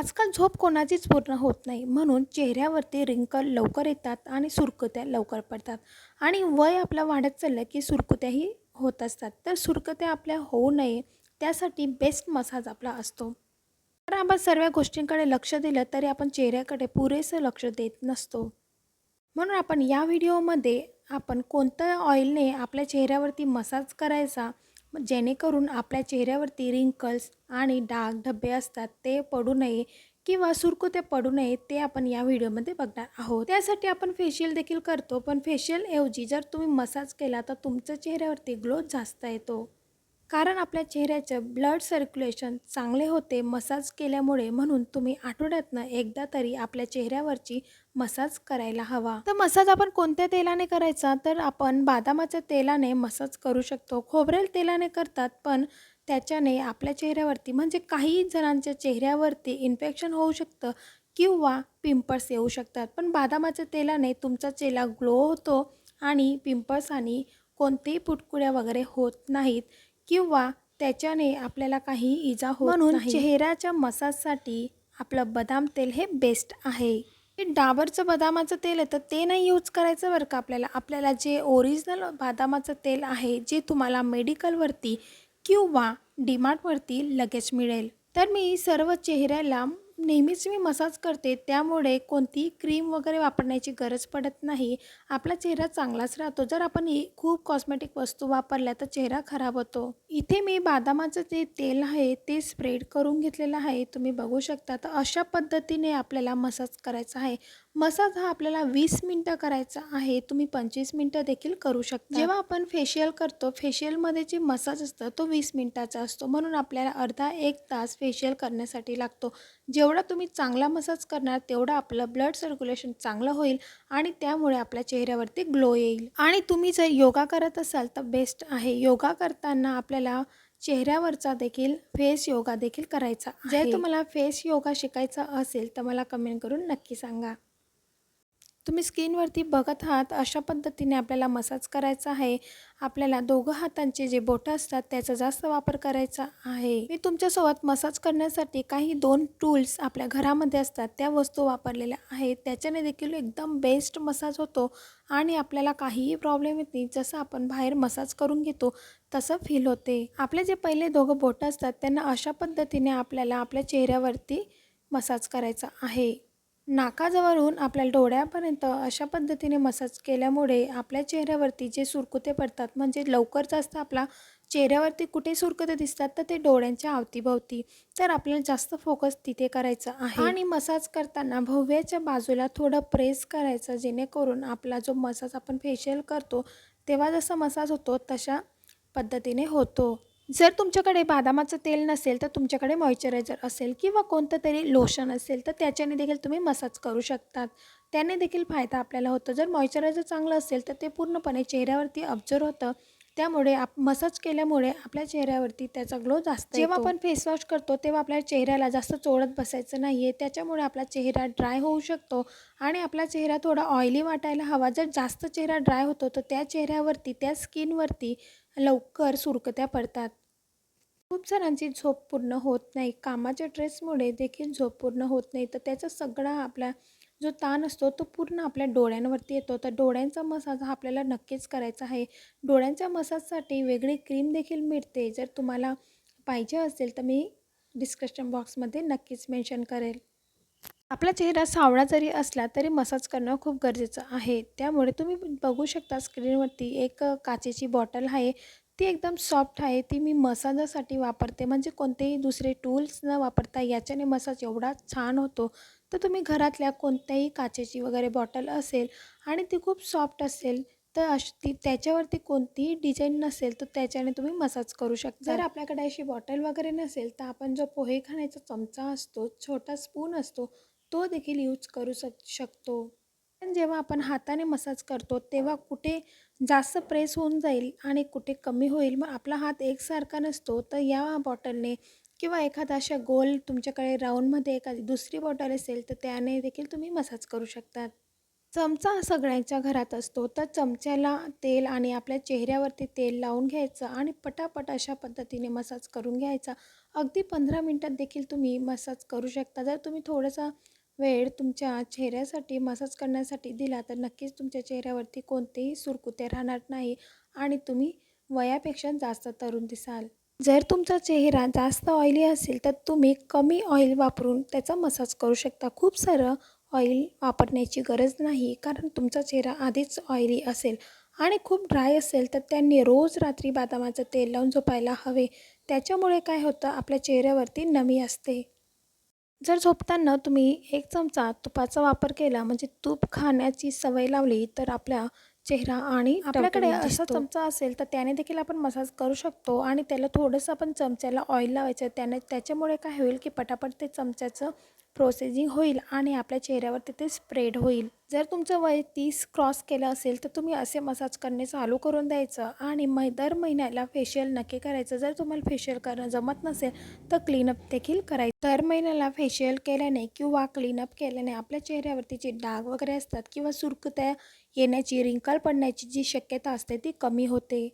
आजकाल झोप कोणाचीच पूर्ण होत नाही. म्हणून चेहऱ्यावरती रिंकल लवकर येतात आणि सुरकुत्या लवकर पडतात. आणि वय आपलं वाढत चाललं की सुरकुत्याही होत असतात. तर सुरकुत्या आपल्या होऊ नये त्यासाठी बेस्ट मसाज आपला असतो. तर आपण सर्व गोष्टींकडे लक्ष दिलं तरी आपण चेहऱ्याकडे पुरेसं लक्ष देत नसतो. म्हणून आपण या व्हिडिओमध्ये आपण कोणत्या ऑइलने आपल्या चेहऱ्यावरती मसाज करायचा जेणेकरून आपल्या चेहऱ्यावरती रिंकल्स आणि डाग धब्बे असतात ते पडू नये किंवा सुरकुते पडू नये ते आपण या व्हिडिओमध्ये बघणार आहोत. त्यासाठी आपण फेशियल देखील करतो पण फेशियल ऐवजी जर तुम्ही मसाज केला तर तुमच्या चेहऱ्यावरती ग्लो जास्त येतो. कारण आपल्या चेहऱ्याचं ब्लड सर्क्युलेशन चांगले होते मसाज केल्यामुळे म्हणून तुम्ही आठवड्यातनं एकदा तरी आपल्या चेहऱ्यावरची मसाज करायला हवा. तर मसाज आपण कोणत्या तेलाने करायचा? तर आपण बदामाच्या तेलाने मसाज करू शकतो. खोबरेल तेलाने करतात पण त्याच्याने आपल्या चेहऱ्यावरती म्हणजे काही जणांच्या चेहऱ्यावरती इन्फेक्शन होऊ शकतं किंवा पिंपल्स येऊ शकतात. पण बदामाच्या तेलाने तुमचा चेहरा ग्लो होतो आणि पिंपल्स आणि कोणतेही पुटकुड्या वगैरे होत नाहीत. किंवा त्याच्याने आपल्याला काही इजा होत म्हणून चेहऱ्याच्या मसाजसाठी आपलं बदाम तेल हे बेस्ट आहे. हे डाबरचं बदामाचं तेल आहे तर ते नाही यूज करायचं बरं का आपल्याला. आपल्याला जे ओरिजिनल बदामाचं तेल आहे जे तुम्हाला मेडिकलवरती किंवा डीमार्टवरती लगेच मिळेल. तर मी सर्व चेहऱ्याला नेहमीच मी मसाज करते त्यामुळे कोणतीही क्रीम वगैरे वापरण्याची गरज पडत नाही. आपला चेहरा चांगलाच राहतो. जर आपण ही खूप कॉस्मेटिक वस्तू वापरल्या तर चेहरा खराब होतो. इथे मी बदामाचं जे तेल आहे ते स्प्रेड करून घेतलेलं आहे. तुम्ही बघू शकता. तर अशा पद्धतीने आपल्याला मसाज करायचा आहे. मसाज हा आपल्याला वीस मिनटं करायचा आहे. तुम्ही पंचवीस मिनटं देखील करू शकता. जेव्हा आपण फेशियल करतो फेशियलमध्ये जे मसाज असतं तो वीस मिनटाचा असतो. म्हणून आपल्याला अर्धा एक तास फेशियल करण्यासाठी लागतो. जेवढा तुम्ही चांगला मसाज करणार तेवढं आपलं ब्लड सर्क्युलेशन चांगलं होईल आणि त्यामुळे आपल्या चेहऱ्यावरती ग्लो येईल. आणि तुम्ही जर योगा करत असाल तर बेस्ट आहे. योगा करताना आपल्या आपल्याला चेहऱ्यावरचा देखील फेस योगा देखील करायचा. जर तुम्हाला फेस योगा शिकायचा असेल तर मला कमेंट करून नक्की सांगा. तुम्ही स्किनवरती बघत आहात अशा पद्धतीने आपल्याला मसाज करायचा आहे. आपल्याला दोघं हातांचे जे बोटं असतात त्याचा जास्त वापर करायचा आहे. मी तुमच्यासोबत मसाज करण्यासाठी काही दोन टूल्स आपल्या घरामध्ये असतात त्या वस्तू वापरलेल्या आहेत. त्याच्याने देखील एकदम बेस्ट मसाज होतो आणि आपल्याला काहीही प्रॉब्लेम येत नाही. जसं आपण बाहेर मसाज करून घेतो तसं फील होते. आपले जे पहिले दोघं बोटं असतात त्यांना अशा पद्धतीने आपल्याला आपल्या चेहऱ्यावरती मसाज करायचा आहे. नाकाजवळून आपल्या डोळ्यापर्यंत अशा पद्धतीने मसाज केल्यामुळे आपल्या चेहऱ्यावरती जे सुरकुते पडतात म्हणजे लवकर जास्त आपला चेहऱ्यावरती कुठे सुरकुते दिसतात तर ते डोळ्यांच्या अवतीभवती. तर आपल्याला जास्त फोकस तिथे करायचा आहे. आणि मसाज करताना भव्याच्या बाजूला थोडं प्रेस करायचं जेणेकरून आपला जो मसाज आपण फेशियल करतो तेव्हा जसा मसाज होतो तशा पद्धतीने होतो. जर तुमच्याकडे बदामाचं तेल नसेल तर तुमच्याकडे मॉइश्चरायझर असेल किंवा कोणतं तरी लोशन असेल तर त्याच्याने देखील तुम्ही मसाज करू शकतात. त्याने देखील फायदा आपल्याला होतो. जर मॉइश्चरायझर चांगलं असेल तर ते पूर्णपणे चेहऱ्यावरती ऑब्झर्व होतं. त्यामुळे आप मसाज केल्यामुळे आपल्या चेहऱ्यावरती त्याचा ग्लो जास्त जेव्हा आपण फेसवॉश करतो तेव्हा आपल्या चेहऱ्याला जास्त चोळत बसायचं नाही आहे त्याच्यामुळे आपला चेहरा ड्राय होऊ शकतो आणि आपला चेहरा थोडा ऑइली वाटायला हवा. जर जास्त चेहरा ड्राय होतो तर त्या चेहऱ्यावरती त्या स्किनवरती लवकर सुरकत्या पडतात. खूप जणांची झोप पूर्ण होत नाही. कामाच्या स्ट्रेसमुळे देखील झोप पूर्ण होत नाही. तर त्याचा सगळा आपला जो ताण असतो तो पूर्ण आपल्या डोळ्यांवरती येतो. तर डोळ्यांचा मसाज हा आपल्याला नक्कीच करायचा आहे. डोळ्यांच्या मसाजसाठी वेगळी क्रीम देखील मिळते. जर तुम्हाला पाहिजे असेल तर मी डिस्क्रिप्शन बॉक्समध्ये नक्कीच मेन्शन करेल. आपला चेहरा सावळा जरी असला तरी मसाज करणं खूप गरजेचं आहे. त्यामुळे तुम्ही बघू शकता स्क्रीनवरती एक काचेची बॉटल आहे. ती एकदम सॉफ्ट आहे ती मी मसाजासाठी वापरते. म्हणजे कोणतेही दुसरे टूल्स न वापरता याच्याने मसाज एवढा छान होतो. तर तुम्ही घरातल्या कोणत्याही काचेची वगैरे बॉटल असेल आणि ती खूप सॉफ्ट असेल तर अश ती त्याच्यावरती कोणतीही डिझाईन नसेल तर त्याच्याने तुम्ही मसाज करू शकता. जर आपल्याकडे अशी बॉटल वगैरे नसेल तर आपण जो पोहे खाण्याचा चमचा असतो छोटा स्पून असतो तो देखील यूज करू शक शकतो. पण जेव्हा आपण हाताने मसाज करतो तेव्हा कुठे जास्त प्रेस होऊन जाईल आणि कुठे कमी होईल मग आपला हात एकसारखा नसतो तर या बॉटलने किंवा एखादा अशा गोल तुमच्याकडे राऊंडमध्ये एखादी दुसरी बॉटल असेल तर त्याने देखील तुम्ही मसाज करू शकतात चमचा हा सगळ्यांच्या घरात असतो तर चमच्याला तेल आणि आपल्या चेहऱ्यावरती तेल लावून घ्यायचं आणि पटापट अशा पद्धतीने मसाज करून घ्यायचा. अगदी पंधरा मिनटात देखील तुम्ही मसाज करू शकता. जर तुम्ही थोडंसं वेळ तुमच्या चेहऱ्यासाठी मसाज करण्यासाठी दिला तर नक्कीच तुमच्या चेहऱ्यावरती कोणतेही सुरकुते राहणार नाही आणि तुम्ही वयापेक्षा जास्त तरुण दिसाल. जर तुमचा चेहरा जास्त ऑइली असेल तर तुम्ही कमी ऑइल वापरून त्याचा मसाज करू शकता. खूप सारं ऑइल वापरण्याची गरज नाही कारण तुमचा चेहरा आधीच ऑइली असेल आणि खूप ड्राय असेल तर त्यांनी रोज रात्री बदामाचं तेल लावून झोपायला हवे. त्याच्यामुळे काय होतं आपल्या चेहऱ्यावरती नमी असते. जर झोपताना तुम्ही एक चमचा तुपाचा वापर केला म्हणजे तूप खाण्याची सवय लावली तर आपला चेहरा आणि आपल्याकडे असा. चमचा असेल तर त्याने देखील आपण मसाज करू शकतो आणि त्याला थोडंसं आपण चमच्याला ऑइल लावायचं त्याने त्याच्यामुळे काय होईल की पटापट ते चमच्याचं प्रोसेसिंग होईल आणि आपल्या चेहऱ्यावरती ते स्प्रेड होईल. जर तुमचं वय तीस क्रॉस केलं असेल तर तुम्ही असे मसाज करणे चालू करून द्यायचं आणि मै दर महिन्याला फेशियल नक्की करायचं. जर तुम्हाला फेशियल करणं जमत नसेल तर क्लीनअप देखील करायचं. दर महिन्याला फेशियल केल्याने किंवा क्लीनअप केल्याने आपल्या चेहऱ्यावरती जे डाग वगैरे असतात किंवा सुरकुत्या येण्याची रिंकल पडण्याची जी शक्यता असते ती कमी होते.